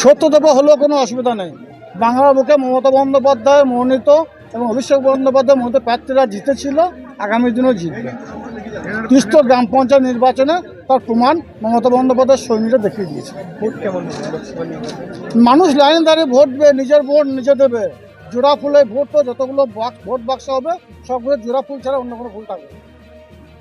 সত্য দেবো হলেও কোনো অসুবিধা নেই। বাংলার বুকে মমতা বন্দ্যোপাধ্যায় মনোনীত এবং অভিষেক বন্দ্যোপাধ্যায় মনোনীত প্রার্থীরা জিতেছিল আগামী দিনেও জিতবে। তিস্ত গ্রাম পঞ্চায়েত নির্বাচনে তার প্রমাণ মমতা বন্দ্যোপাধ্যায় সৈন্যরা দেখিয়ে দিয়েছে। মানুষ লাইনে দাঁড়িয়ে ভোট দেবে নিজের ভোট নিজে দেবে। জোড়া ফুলে ভোট তো যতগুলো বাক্স ভোট বাক্স হবে সবগুলো জোড়া ফুল ছাড়া অন্য কোনো ফুল থাকবে।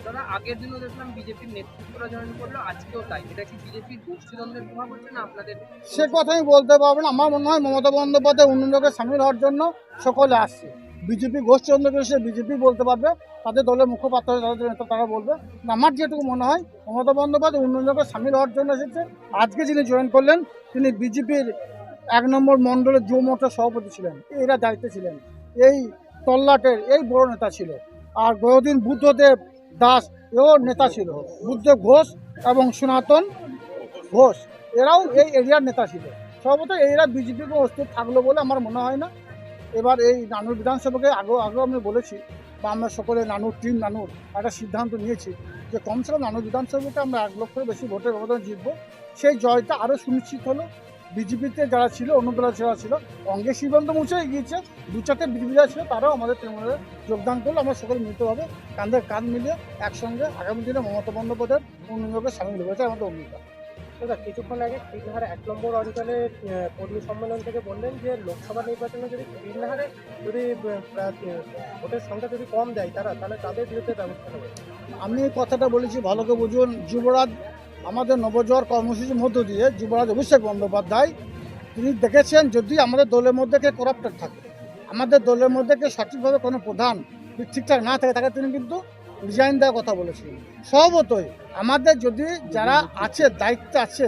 দাদা, আগের দিনও দেখলাম বিজেপির নেতৃত্বরা জয়েন করল, আজকেও তাই। এটা কি বিজেপির গোষ্ঠীদ্বন্দ্বের প্রভাব হচ্ছে না আপনাদের? সে কথা আমি বলতে পারব না। আমার মনে হয় মমতা বন্দ্যোপাধ্যায় উন্নয়নকে সামিল হওয়ার জন্য সকলে আসছে। বিজেপি গোষ্ঠী অন্যকে সে বিজেপি বলতে পারবে। তাদের দলের মুখপাত্র তাদের নেতা তারা বলবে। আমার যেটুকু মনে হয়, মমতা বন্দ্যোপাধ্যায় উন্নয়নকে সামিল হওয়ার জন্য এসেছে। আজকে যিনি জয়েন করলেন, তিনি বিজেপির এক নম্বর মণ্ডলের যুব মোর্চার সভাপতি ছিলেন। এরা দায়িত্বে ছিলেন। এই তল্লাটের এই বড় নেতা ছিল। আর গয়দিন বুদ্ধদেব দাস এও নেতা ছিল। বুদ্ধদেব ঘোষ এবং সনাতন ঘোষ, এরাও এই এরিয়ার নেতা ছিল। সম্ভবত এরা বিজেপি অস্তিত্ব থাকল বলে আমার মনে হয় না। এবার এই নানুর বিধানসভাকে আগেও আগেও আমি বলেছি বা আমরা সকলে নানুর টিম, নানুর একটা সিদ্ধান্ত নিয়েছি যে কমসে কম নানুর বিধানসভাকে আমরা এক লক্ষের বেশি ভোটের ব্যবধানে জিতবো। সেই জয়টা আরও সুনিশ্চিত হলো। বিজেপিতে যারা ছিল অন্য দলে যারা ছিল অঙ্গে সিদ্ধান্ত মুছে গিয়েছে দু চারটে বিজেপি যারা ছিল তারাও আমাদের তৃণমূলে যোগদান করল। আমরা সকলে মিলিতভাবে কাঁধে কাঁধ মিলিয়ে একসঙ্গে আগামী দিনে মমতা বন্দ্যোপাধ্যায়ের উন্নয়নকে সামিল এটাই আমাদের অঙ্গীকার। দাদা কিছুক্ষণ আগে কৃষ্ণহার এক নম্বর অঞ্চলে কর্মী সম্মেলন থেকে বললেন যে লোকসভা নির্বাচনে যদি কৃষ্ণহারে যদি ভোটের সংখ্যা যদি কম দেয় তারা তাহলে তাদের বিরুদ্ধে ব্যবস্থা নেবে আমি কথাটা বলেছি ভালো করে বুঝুন। যুবরাজ আমাদের নবজোয়ার কর্মসূচির মধ্য দিয়ে যুবরাজ অভিষেক বন্দ্যোপাধ্যায়, তিনি দেখেছেন যদি আমাদের দলের মধ্যে কে করাপ্টেড থাকে, আমাদের দলের মধ্যে কে সঠিকভাবে কোনো প্রধান ঠিকঠাক না থাকে, তাকে তিনি কিন্তু রিজাইন দেওয়ার কথা বলেছিলেন। স্বভাবতই আমাদের যদি যারা আছে, দায়িত্বে আছে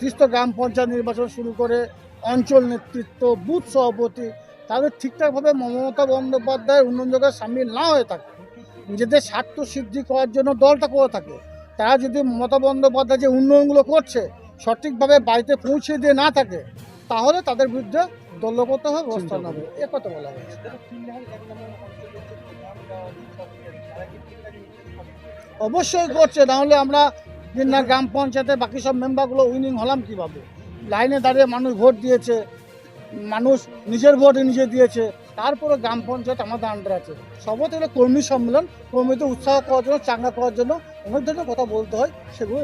তিস্ত গ্রাম পঞ্চায়েত নির্বাচন শুরু করে, অঞ্চল নেতৃত্ব, বুথ সভাপতি, তাদের ঠিকঠাকভাবে মমতা বন্দ্যোপাধ্যায় উন্নয়ন সামিল না হয়ে থাকে, নিজেদের স্বার্থ সিদ্ধি করার জন্য দলটা করে থাকে তারা যদি মমতা বন্দ্যোপাধ্যায় যে উন্নয়নগুলো করছে সঠিকভাবে বাড়িতে পৌঁছে দিয়ে না থাকে তাহলে তাদের বিরুদ্ধে দলগতভাবে ব্যবস্থা নেবে এ কথা বলা হয়েছে। অবশ্যই করছে নাহলে আমরা না গ্রাম পঞ্চায়েতে বাকি সব মেম্বারগুলো উইনিং হলাম কীভাবে? লাইনে দাঁড়িয়ে মানুষ ভোট দিয়েছে মানুষ নিজের ভোট নিজে দিয়েছে তারপরে গ্রাম পঞ্চায়েত আমাদের আন্ডার আছে। সবথেকে কর্মী সম্মেলন, কর্মীদের উৎসাহ করার জন্য, চাঙ্গা করার জন্য অনেক ধরনের কথা বলতে হয় সেগুলো